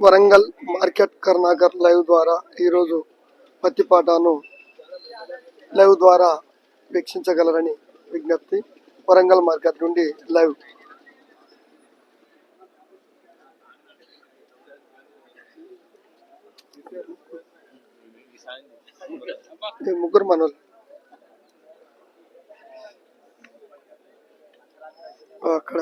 Warangal market Karunakar live ద్వారా ఈరోజు పత్తి పాటాను లైవ్ ద్వారా వీక్షించగలరని విజ్ఞప్తి. వరంగల్ మార్కెట్ నుండి లైవ్. ముగ్గురు మనోళ్ళు. అక్కడ.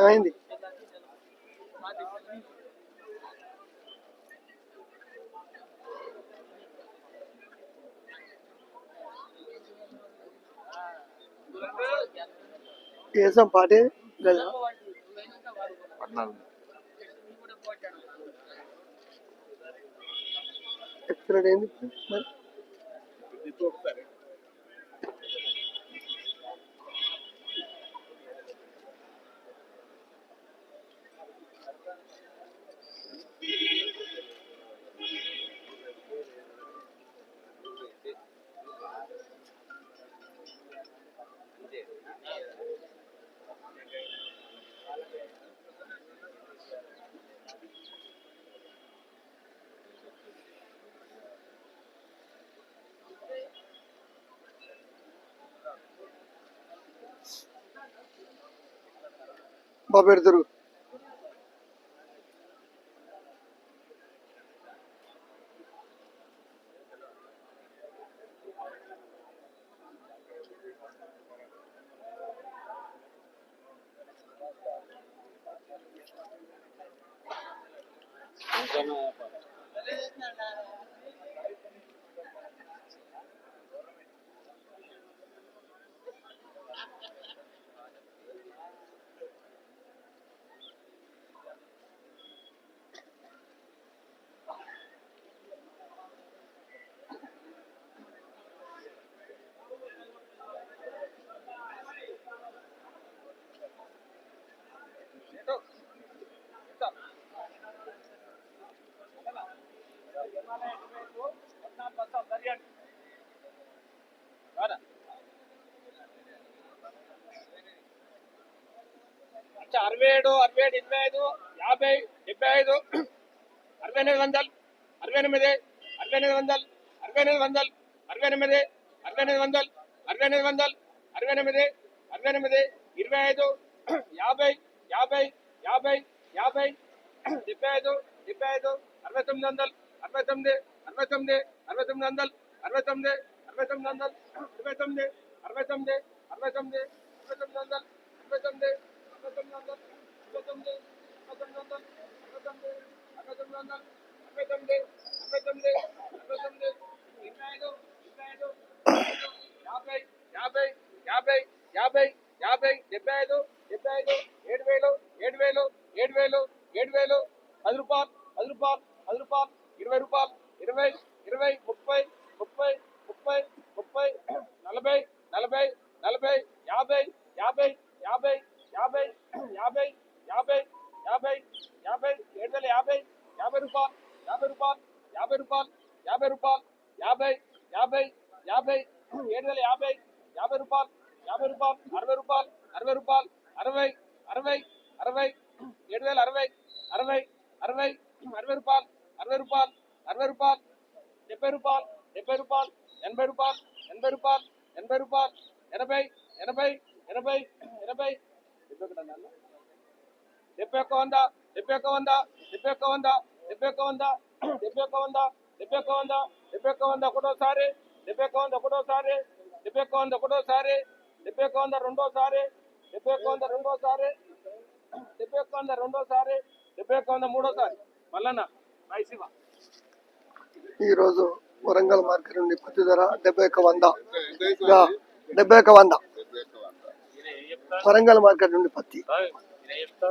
ఏమైంది కేసం పాటే కదా ఎక్కడ ఏంది మరి? বা పెడతారు ఇంకా నా అరవై ఏడు అరవై ఏడు ఇరవై ఐదు యాభై డెబ్బై ఐదు అరవై ఎనిమిది వందలు అరవై ఎనిమిది అరవై ఎనిమిది వందలు అరవై ఎనిమిది వందలు అరవై ఎనిమిది అరవై ఎనిమిది వందలు అరవై ఎనిమిది వందలు అరవై ఎనిమిది అరవై ఎనిమిది ఇరవై ఐదు యాభై యాభై యాభై యాభై డెబ్బై ఐదు డెబ్బై ఐదు అరవై తొమ్మిది వందలు అరవై తొమ్మిది అరవై తొమ్మిది అరవై తొమ్మిది వందలు అరవై తొమ్మిది అరవై తొమ్మిది వందలు అరవై తొమ్మిది అరవై తొమ్మిది అరవై తొమ్మిది అరవై తొమ్మిది వందలు అరవై తొమ్మిది అరవై తొమ్మిది వందలు అరవై తొమ్మిది అరవై తొమ్మిది వందలు అరవై తొమ్మిది అరవై తొమ్మిది వందలు అరవై తొమ్మిది అరవై తొమ్మిది అరవై తొమ్మిది ఇరవై ఐదు ఇరవై ఐదు యాభై యాభై యాభై యాభై యాభై డెబ్బై ఐదు డెబ్బై ఐదు ఏడు వేలు ఏడు వేలు ఏడు వేలు ఏడు వేలు పది రూపాయలు పది రూపాయలు పది రూపాయలు ఇరవై రూపాయలు ఇరవై ఇరవై ముప్పై ముప్పై ముప్పై ముప్పై నలభై నలభై నలభై యాభై యాభై యాభై యాభై యాభై యాభై యాభై యాభై ఏడు వేల యాభై యాభై రూపాయలు యాభై రూపాయలు యాభై రూపాయలు యాభై రూపాయలు యాభై యాభై యాభై ఏడు వేల యాభై యాభై రూపాయలు యాభై రూపాయలు అరవై రూపాయలు అరవై రూపాయలు అరవై అరవై అరవై ఏడు వేల అరవై అరవై అరవై అరవై రూపాయలు అరవై రూపాయలు అరవై రూపాయలు డెబ్బై రూపాయలు డెబ్బై రూపాయలు ఎనభై రూపాయలు ఎనభై రూపాయలు ఎనభై రూపాయలు ఎనభై ఎనభై ఎనభై ఎనభై డెబ్బై ఒకటి అన్నా అన్న? డెబ్బై ఒక్క వంద డెబ్బై ఒక్క వంద డెబ్బై ఒక్క వంద డెబ్బై ఒక్క వంద డెబ్బై ఒక్క వంద డెబ్బై ఒక్క వంద డెబ్బై ఒక్క వంద ఒకటోసారి డెబ్బై ఒక్క వంద ఒకటోసారి డెబ్బై ఒక్క వంద ఒకటోసారి డెబ్బై ఒక్క వంద రెండోసారి డెబ్బై ఒక్క వంద రెండోసారి డెబ్బై ఒక్క వంద రెండోసారి డెబ్బై ఒక్క వంద మూడోసారి మల్లన్న శివ ఈరోజు వరంగల్ మార్కెట్ నుండి పత్తి ధర డెబ్బై ఒక వంద. డెబ్బై ఒక వంద. వరంగల్ మార్కెట్ నుండి పత్తి.